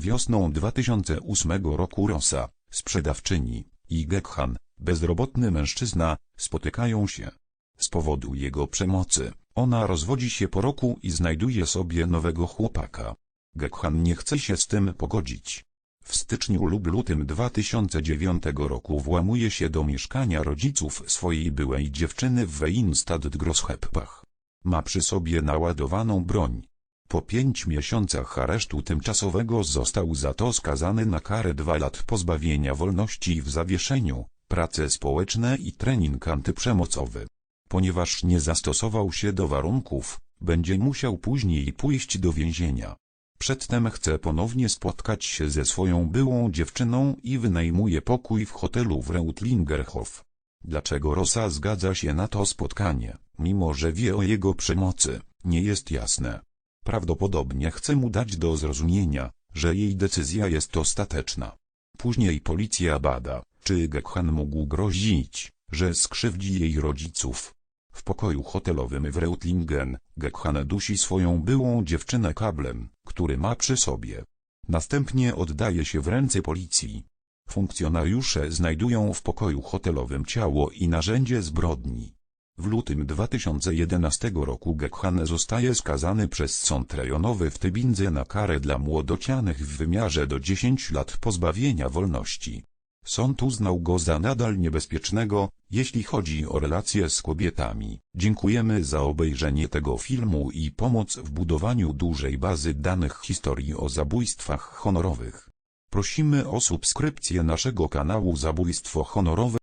Wiosną 2008 roku Rosa, sprzedawczyni, i Gekhan, bezrobotny mężczyzna, spotykają się. Z powodu jego przemocy, ona rozwodzi się po roku i znajduje sobie nowego chłopaka. Gekhan nie chce się z tym pogodzić. W styczniu lub lutym 2009 roku włamuje się do mieszkania rodziców swojej byłej dziewczyny w Weinstadt Großheppach. Ma przy sobie naładowaną broń. Po pięć miesiącach aresztu tymczasowego został za to skazany na karę dwa lat pozbawienia wolności w zawieszeniu, prace społeczne i trening antyprzemocowy. Ponieważ nie zastosował się do warunków, będzie musiał później pójść do więzienia. Przedtem chce ponownie spotkać się ze swoją byłą dziewczyną i wynajmuje pokój w hotelu w Reutlingerhof. Dlaczego Rosa zgadza się na to spotkanie, mimo że wie o jego przemocy, nie jest jasne. Prawdopodobnie chce mu dać do zrozumienia, że jej decyzja jest ostateczna. Później policja bada, czy Gekhan mógł grozić, że skrzywdzi jej rodziców. W pokoju hotelowym w Reutlingen, Gekhan dusi swoją byłą dziewczynę kablem, który ma przy sobie. Następnie oddaje się w ręce policji. Funkcjonariusze znajdują w pokoju hotelowym ciało i narzędzie zbrodni. W lutym 2011 roku Gekhan zostaje skazany przez sąd rejonowy w Tybindze na karę dla młodocianych w wymiarze do 10 lat pozbawienia wolności. Sąd uznał go za nadal niebezpiecznego, jeśli chodzi o relacje z kobietami. Dziękujemy za obejrzenie tego filmu i pomoc w budowaniu dużej bazy danych historii o zabójstwach honorowych. Prosimy o subskrypcję naszego kanału Zabójstwo Honorowe